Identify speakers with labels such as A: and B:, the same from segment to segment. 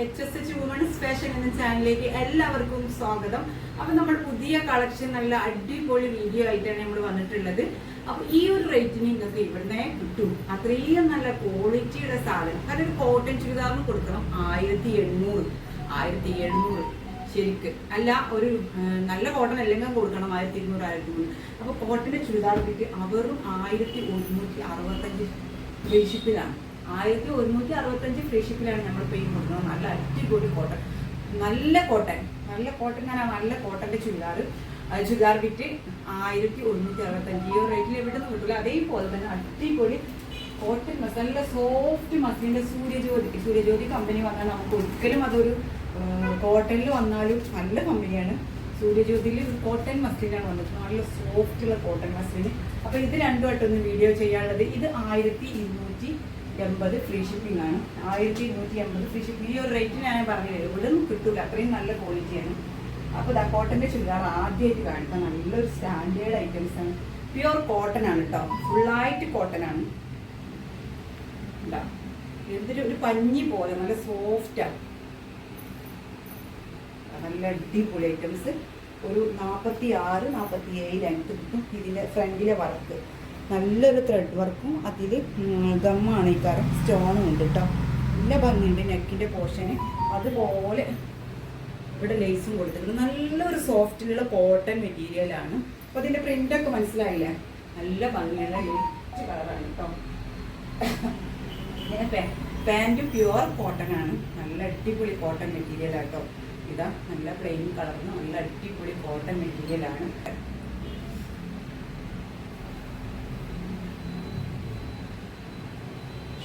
A: H S H women's fashion എന്ന ചാനലിലേക്ക് എല്ലാവർക്കും സ്വാഗതം. അപ്പൊ നമ്മൾ പുതിയ കളക്ഷൻ നല്ല അടിപൊളി വീഡിയോ ആയിട്ടാണ് നമ്മൾ വന്നിട്ടുള്ളത്. അപ്പൊ ഈ ഒരു റേറ്റിന് നിങ്ങൾക്ക് ഇവിടുന്ന് കിട്ടും. അത്രയും നല്ല ക്വാളിറ്റിയുടെ സാധനം. ഒരു കോട്ടൺ ചുരിദാറിന് കൊടുക്കണം. ആയിരത്തി എണ്ണൂറ് ആയിരത്തി എണ്ണൂറ് ശരിക്ക്. അല്ല ഒരു നല്ല കോട്ടൺ അല്ലെങ്കിൽ കൊടുക്കണം. ആയിരത്തി ഇരുന്നൂറ് ആയിരത്തി മുന്നൂറ് അപ്പൊ കോട്ടന്റെ ചുരിദാർ കിട്ടി അവരും ആയിരത്തി ഒരുന്നൂറ്റി അറുപത്തഞ്ച് ഫ്രീഷിപ്പിലാണ് ആയിരത്തി ഒരുന്നൂറ്റി അറുപത്തഞ്ച് ഫ്രീഷിപ്പിലാണ് നമ്മൾ പെയിൻ കൊടുക്കുന്നത് നല്ല അടിപൊളി കോട്ടൺ. നല്ല കോട്ടൺ. നല്ല കോട്ടൺ ആണ് നല്ല കോട്ടന്റെ ചുരിദാർ. ചുരിദാർ വിറ്റ് ആയിരത്തി ഒരുന്നൂറ്റി അറുപത്തഞ്ച്. ഈ റേറ്റിൽ എവിടെ നിന്ന് കിട്ടില്ല അതേപോലെ തന്നെ അടിപൊളി കോട്ടൺ നല്ല സോഫ്റ്റ് മസിലിന്റെ സൂര്യജ്യോതി. സൂര്യജ്യോതി കമ്പനി വന്നാൽ നമുക്ക് ഒരിക്കലും അതൊരു കോട്ടണിൽ വന്നാലും നല്ല കമ്പനിയാണ് സൂര്യജ്യോതിയിൽ കോട്ടൺ മസ്ലിനാണ് വന്നത്. നല്ല സോഫ്റ്റ് ഉള്ള കോട്ടൺ മസ്ലിന്. അപ്പോൾ ഇത് രണ്ടുമായിട്ടൊന്ന് വീഡിയോ ചെയ്യാനുള്ളത്. ഇത് ആയിരത്തി ഇരുന്നൂറ്റി എൺപത് ഫ്രീ ഷിപ്പിംഗ് ആണ്. ആയിരത്തി ഇരുന്നൂറ്റി എൺപത് ഫ്രീ ഷിപ്പിംഗ് ഈ ഒരു റേറ്റ് ഞാൻ പറഞ്ഞത് ഇവിടെ ഒന്നും കിട്ടൂല. അത്രയും നല്ല ക്വാളിറ്റിയാണ് അപ്പോൾ ദാ കോട്ടന്റെ ചുരിദാർ ആദ്യമായിട്ട് കാണിക്കാം നല്ലൊരു സ്റ്റാൻഡേർഡ് ഐറ്റംസ് ആണ്. പ്യുവർ കോട്ടൺ ആണ് കേട്ടോ ഫുള്ളായിട്ട് കോട്ടൺ ആണ്. എന്തൊരു ഒരു പഞ്ഞി പോലെ നല്ല സോഫ്റ്റാണ് നല്ല അടിപൊളി ഐറ്റംസ് ഒരു നാൽപ്പത്തി ആറ് നാൽപ്പത്തി ഏഴ് ലെങ്ത് കിട്ടും ഇതിന്റെ ഫ്രണ്ടിലെ വർക്ക് നല്ലൊരു ത്രെഡ് വർക്കും അതിൽ ഗമ്മാണ് ഈ കാരം. സ്റ്റോണും ഉണ്ട് കേട്ടോ നല്ല ഭംഗിയുണ്ട് നെക്കിന്റെ പോർഷന് അതുപോലെ ഇവിടെ ലേസും കൊടുത്തിട്ടുണ്ട്. നല്ലൊരു സോഫ്റ്റിലുള്ള കോട്ടൺ മെറ്റീരിയലാണ് അപ്പോൾ അതിന്റെ പ്രിന്റൊക്കെ മനസ്സിലായില്ല? നല്ല ഭംഗിയുള്ള ലൈറ്റ് കളറാണ് കേട്ടോ പിന്നെ പാന്റ് പ്യുവർ കോട്ടൺ ആണ്. നല്ല അടിപൊളി കോട്ടൺ മെറ്റീരിയൽ ആട്ടോ ഇതാ നല്ല പ്ലെയിൻ കളറിന് നല്ല അടിപൊളി കോട്ടൺ മെറ്റീരിയൽ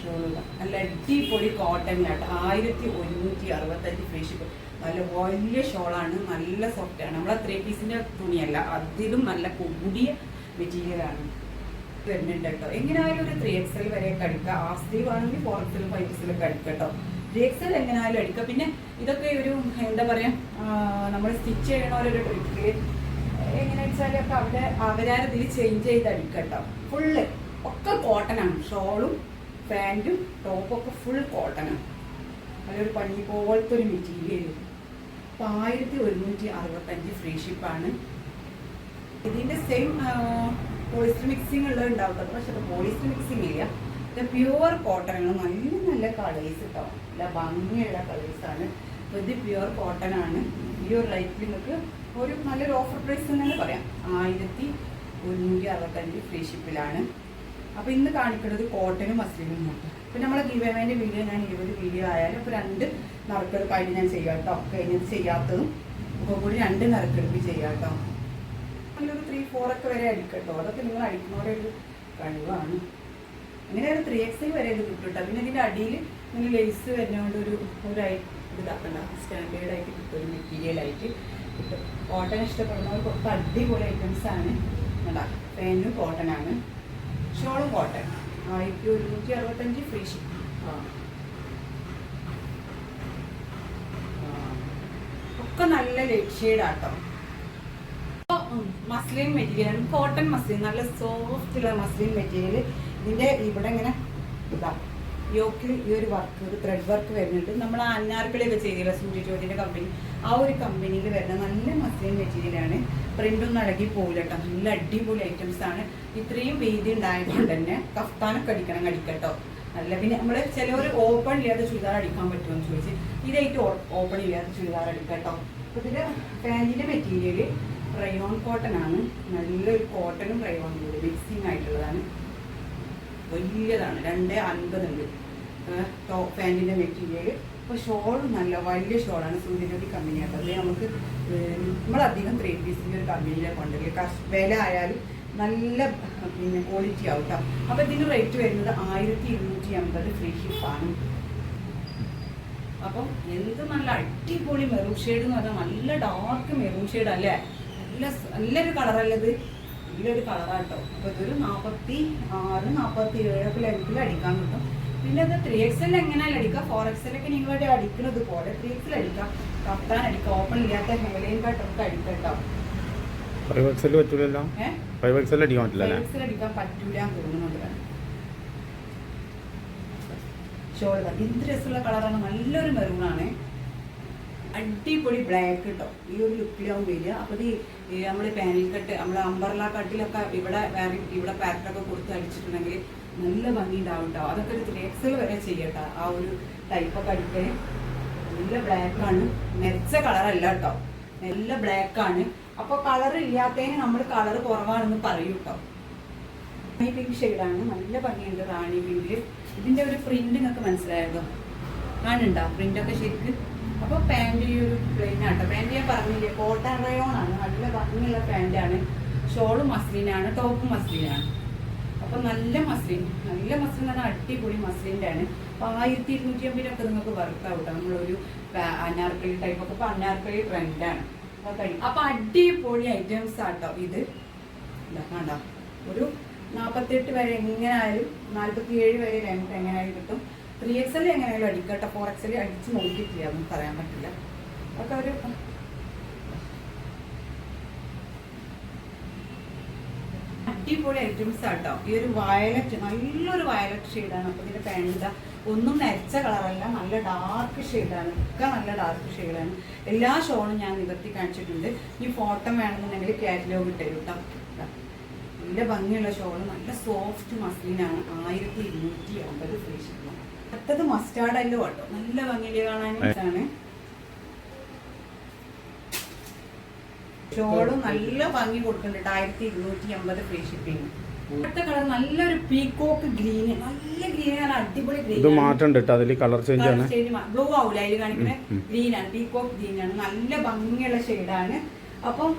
A: ഷോളുക നല്ല അടിപൊളി കോട്ടൺ കേട്ടോ ആയിരത്തി ഒരുന്നൂറ്റി അറുപത്തഞ്ച് ഫേഷ്യൽ നല്ല വലിയ ഷോളാണ് നല്ല സോഫ്റ്റ് ആണ്. നമ്മളെ ത്രീ പീസിന്റെ തുണിയല്ല. അതിലും നല്ല കൂടിയ മെറ്റീരിയൽ ആണ്. വരുന്നുണ്ട് കേട്ടോ. എങ്ങനെയായാലും ഒരു ത്രീ എക്സൽ വരെ കടിക്കുക ഹാഫ് സ്ലീവ് ആണെങ്കിൽ ഫോർ എക്സൽ ഫൈവ് എക്സലൊക്കെ അടിക്കുക കേട്ടോ. ത്രീ എക്സൽ എങ്ങനെയായാലും അടിക്കുക പിന്നെ ഇതൊക്കെ ഒരു എന്താ പറയാ നമ്മൾ സ്റ്റിച്ച് ചെയ്യണോരൊരു ട്രിക്കിൽ എങ്ങനെ വെച്ചാൽ ഒക്കെ അവിടെ അവരാരതിൽ ചേഞ്ച് ചെയ്ത് അടിക്കുക ഫുള്ള് ഒക്കെ കോട്ടൺ ആണ്. ഷോളും പാന്റും ടോപ്പൊക്കെ ഫുൾ കോട്ടണാണ് അതൊരു പഞ്ഞി പോലത്തെ ഒരു മെറ്റീരിയൽ അപ്പോൾ ആയിരത്തി ഒരുന്നൂറ്റി അറുപത്തഞ്ച് ഫ്രീ ഷിപ്പാണ് ഇതിന്റെ സെയിം പോളിസ്റ്റർ മിക്സിംഗ് ഉള്ളത് ഉണ്ടാവും പക്ഷെ അത് പോളിസ്റ്റർ മിക്സിംഗ് ഇല്ല. ഇത് പ്യുവർ കോട്ടൺ ആണ്. നല്ല നല്ല കളേഴ്സ് കേട്ടോ നല്ല ഭംഗിയുള്ള കളേഴ്സ് ആണ്. അപ്പോൾ ഇത് പ്യുവർ കോട്ടൺ ആണ്. ഈ ഒരു റേറ്റിൽ നിങ്ങൾക്ക് ഒരു നല്ലൊരു ഓഫർ പ്രൈസ് തന്നെ പറയാം. ആയിരത്തി ഒരുന്നൂറ്റി അറുപത്തഞ്ച് ഫ്രീ ഷിപ്പിലാണ് അപ്പോൾ ഇന്ന് കാണിക്കുന്നത് കോട്ടനും മസ്ലിനും അപ്പോൾ നമ്മളെ ഗീവേമേന്റെ വീഡിയോ ഞാൻ ഇരുപത് വീഡിയോ ആയാലും ഇപ്പോൾ രണ്ട് നറുക്കെടുപ്പായിട്ട് ഞാൻ ചെയ്യാം കേട്ടോ. കഴിഞ്ഞത് ചെയ്യാത്തതും ഇപ്പോൾ കൂടി രണ്ട് നറുക്കെടുപ്പ് ചെയ്യാം കേട്ടോ. നല്ലൊരു ത്രീ ഫോർ ഒക്കെ വരെ അടിക്കട്ടോ അതൊക്കെ നിങ്ങൾ അടിക്കുന്നവരെ ഒരു കഴിവാണ്. അങ്ങനെ ഒരു ത്രീ എക്സ് വരെ ഇത് കിട്ടും പിന്നെ ഇതിന്റെ അടിയിൽ ഇങ്ങനെ ലേസ് വരുന്നതുകൊണ്ട് ഒരു ഒരു ഇതാക്കണ്ട. സ്റ്റാൻഡേർഡ് ആയിട്ട് കിട്ടും ഒരു മെറ്റീരിയൽ ആയിട്ട് കിട്ടും. കോട്ടൺ ഇഷ്ടപ്പെടുന്നവർക്ക് അടിപൊളി ഐറ്റംസ് ആണ്. ഉണ്ടാക്കുക കോട്ടൺ ആണ്. ഷോളും കോട്ടൺ ആയിരത്തി ഒരുന്നൂറ്റി അറുപത്തഞ്ച് ഫ്രീ ഷിപ്പ് ആ. ആ. ഒക്കെ നല്ല ലൈറ്റ് ഷെയ്ഡാട്ടോ മസ്ലിൻ മെറ്റീരിയൽ കോട്ടൺ മസ്ലിൻ നല്ല സോഫ്റ്റ് ഉള്ള മസ്ലിൻ മെറ്റീരിയൽ ഇതിന്റെ ഇവിടെ ഇങ്ങനെ ഇതാ. യോക്കിൽ ഈ ഒരു വർക്ക് ഒരു ത്രെഡ് വർക്ക് വരുന്നുണ്ട്. നമ്മൾ അന്നാർക്കിളിയൊക്കെ ചെയ്തില്ല? സൂര്യജ്യോതിന്റെ കമ്പനി ആ ഒരു കമ്പനിയിൽ വരുന്ന നല്ല മസ്ലിൻ മെറ്റീരിയലാണ് പ്രിന്റൊന്നും അടങ്ങി പോകില്ല നല്ല അടിപൊളി ഐറ്റംസ് ആണ്. ഇത്രയും വീതി ഉണ്ടായതുകൊണ്ട് തന്നെ കഫ്താനൊക്കെ അടിക്കണം അടിക്കട്ടോ അല്ല പിന്നെ നമ്മൾ ചിലവർ ഓപ്പൺ ഇല്ലാതെ ചുരിദാർ അടിക്കാൻ പറ്റുമെന്ന് ചോദിച്ച്. ഇതായിട്ട് ഓപ്പൺ ഇല്ലാതെ ചുരിദാർ അടിക്കട്ടോ. അപ്പോൾ ഇതിന്റെ പാന്റിന്റെ മെറ്റീരിയൽ റയോൺ കോട്ടൺ ആണ്. നല്ലൊരു കോട്ടണും റയോണും മിക്സിംഗ് ആയിട്ടുള്ളതാണ്. വലിയതാണ്. രണ്ട് അൻപതുണ്ട് പാന്റിന്റെ മെറ്റീരിയൽ അപ്പോൾ ഷോൾ നല്ല വലിയ ഷോളാണ് സൂര്യജ്യോതി കമ്പനി ആട്ടോ അത് നമുക്ക് നമ്മളധികം ത്രീ പീസിന്റെ ഒരു കമ്പനിയിലെ കൊണ്ടുവരില്ല വില ആയാലും നല്ല പിന്നെ ക്വാളിറ്റി ആവും കേട്ടോ അപ്പോൾ ഇതിന് റേറ്റ് വരുന്നത് ആയിരത്തി ഇരുന്നൂറ്റി അമ്പത് ഫ്രീ ഷിപ്പാണ് അപ്പം എന്ത് നല്ല അടിപൊളി മെറൂൺ ഷെയ്ഡ് എന്ന് പറഞ്ഞാൽ നല്ല ഡാർക്ക് മെറൂൺ ഷെയ്ഡ് അല്ലേ? നല്ല നല്ലൊരു കളറല്ലത് നല്ലൊരു കളറാട്ടോ. അപ്പോൾ ഇതൊരു നാൽപ്പത്തി ആറ് നാൽപ്പത്തി ഏഴൊക്കെ ലെവലിൽ അടിക്കാൻ കിട്ടും. പിന്നെ അത് ത്രീ എക്സൽ എങ്ങനെയാണ് അടിക്കുക ഫോർ എക്സലൊക്കെ നിങ്ങളുടെ അടിക്കുന്നത് പോലെ ത്രീ എക്സൽ അടിക്കാം. കത്താൻ അടിക്കാം. ഓപ്പൺ ഇല്ലാത്ത ഹെയർലൈൻ കട്ടൊക്കെ അടിക്കട്ടോ നല്ലൊരു
B: ഫൈവ് എക്സൽ പറ്റൂലല്ലോ? ഫൈവ് എക്സൽ അടിക്കാൻ പറ്റില്ല അല്ലേ?
A: എക്സൽ അടിക്കാൻ പറ്റൂല എന്ന് തോന്നുന്നുണ്ട് ഷോൾ എന്ത് രസമുള്ള കളറാണ്. നല്ലൊരു മെറൂണാണ് അടിപൊളി ബ്ലാക്ക് കേട്ടോ ഈ ഒരു ലുക്കിലാവും വരിക. അപ്പോൾ ഈ നമ്മൾ പാനൽ കട്ട് നമ്മൾ അമ്പർല കട്ടിലൊക്കെ ഇവിടെ വേറെ ഇവിടെ പാറ്റൊക്കെ കൊടുത്ത് അടിച്ചിട്ടുണ്ടെങ്കിൽ നല്ല ഭംഗി ഉണ്ടാവും കേട്ടോ അതൊക്കെ ഒരു ത്രീ എക്സൽ വരെ ചെയ്യട്ടോ. ആ ഒരു ടൈപ്പൊക്കെ അടിക്കാൻ നല്ല ബ്ലാക്ക് ആണ്. മെച്ച കളറല്ല കേട്ടോ നല്ല ബ്ലാക്ക് ആണ്. അപ്പൊ കളർ ഇല്ലാത്തതിന് നമ്മൾ കളർ കുറവാണെന്ന് പറയൂ കേട്ടോ റാണി പിങ്ക് ഷെയ്ഡാണ് നല്ല ഭംഗിയുണ്ട് റാണി പിങ്ക് ഇതിന്റെ ഒരു പ്രിന്റ് നിങ്ങൾക്ക് മനസ്സിലായതോ കാണുണ്ടോ പ്രിന്റ് ഒക്കെ ശരിക്ക്? അപ്പൊ പാന്റ് ഈ ഒരു പ്ലെയിൻ ആട്ടോ. പാന്റ് ഞാൻ പറഞ്ഞില്ലേ കോട്ടൺ റയോൺ ആണ് നല്ല ഭംഗിയുള്ള പാന്റാണ് ആണ് ഷോൾ മസ്ലിനാണ് ടോപ്പ് മസ്ലിനാണ്. അപ്പൊ നല്ല മസ്ലിൻ നല്ല മസ്ലിൻ എന്ന് പറഞ്ഞാൽ അടിപൊളി മസ്ലിന്റെ ആണ് അപ്പൊ ആയിരത്തി ഇരുന്നൂറ്റി അമ്പതിനൊക്കെ നിങ്ങൾക്ക് വർക്ക് ആവട്ടെ നമ്മളൊരു അനാർക്കലി ടൈപ്പ് ഒക്കെ. ഇപ്പൊ അനാർക്കലി ട്രെൻഡാണ് അപ്പൊ കഴിയും അപ്പൊ അടിപൊളി ഐറ്റംസ് ആട്ടോ ഇത്. കണ്ടോ? ഒരു നാൽപ്പത്തെട്ട് വരെ എങ്ങനെയായാലും നാൽപ്പത്തി ഏഴ് വരെ ലെങ്ത് കിട്ടും. ത്രീ എക്സ് എൽ എങ്ങനെയാണ് അടിക്കട്ടെ. ഫോർ എക്സ് എൽ അടിച്ച് നോക്കിയിട്ടില്ല? ഒന്നും പറയാൻ പറ്റില്ല. അതൊക്കെ ഒരു അടിപൊളി ഐറ്റംസ് ആട്ടോ. ഈ ഒരു വയലറ്റ് നല്ലൊരു വയലറ്റ് ഷെയ്ഡാണ് അപ്പൊ ഇതിന്റെ പാന്റ് ഒന്നും നരച്ച കളറല്ല നല്ല ഡാർക്ക് ഷെയ്ഡാണ് ഒക്കെ നല്ല ഡാർക്ക് ഷെയ്ഡാണ് എല്ലാ ഷോണും ഞാൻ നിവർത്തി കാണിച്ചിട്ടുണ്ട്. ഈ ഫോട്ടോ വേണമെന്നുണ്ടെങ്കിൽ കാറ്റലോഗ് ഇട്ടരും കേട്ടോ. നല്ല ഭംഗിയുള്ള ഷോൾ നല്ല സോഫ്റ്റ് മസ്ലിനാണ് ആയിരത്തി ഇരുന്നൂറ്റി അമ്പത് ഫ്രീ ഷിപ്പിംഗ് അടുത്തത് മസ്റ്റാർഡ് അല്ലോ കേട്ടോ. നല്ല ഭംഗിയിൽ കാണാനായിട്ടാണ് ചോളും നല്ല ഭംഗി കൊടുക്കുന്നുണ്ട് ആയിരത്തി ഇരുന്നൂറ്റി അമ്പത് ഫ്രീ ഷിപ്പിംഗ് അടുത്ത കളർ നല്ലൊരു പീകോക്ക് ഗ്രീന് നല്ല ഗ്രീൻ ആണ് അടിപൊളി
B: ഇത്
A: ഗ്രീൻ
B: മാറ്റമുണ്ട് കേട്ടോ. അതിൽ കളർ ചേഞ്ച് ആണ്.
A: ബ്ലൂ ആവൂല അതിൽ ആണ് പീകോക്ക് ഗ്രീൻ ആണ്. നല്ല ഭംഗിയുള്ള ഷെയ്ഡാണ് അപ്പം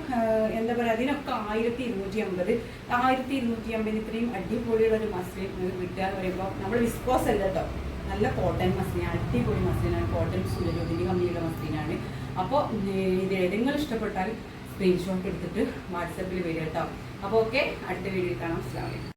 A: എന്താ പറയാ അതിനൊക്കെ ആയിരത്തി ഇരുന്നൂറ്റി അമ്പത് ആയിരത്തി ഇരുന്നൂറ്റി അമ്പതിന് ഇത്രയും അടിപൊളിയുള്ള ഒരു മസ്ലിൻ കിട്ടുക എന്ന് പറയുമ്പോൾ നമ്മൾ വിസ്കോസ് അല്ല കേട്ടോ. നല്ല കോട്ടൺ മസ്ലിനാണ് അടിപൊളി മസ്ലിനാണ് കോട്ടൺ സൂര്യജ്യോതിന്റെ കമ്പനിയുടെ മസ്ലിനാണ് അപ്പോൾ ഇത് ഏതെങ്കിലും ഇഷ്ടപ്പെട്ടാൽ സ്ക്രീൻഷോട്ട് എടുത്തിട്ട് വാട്സപ്പിൽ വരിക കേട്ടോ. അപ്പോൾ ഓക്കെ അടുത്ത വീഡിയോ കാണാം. അസ്ലാം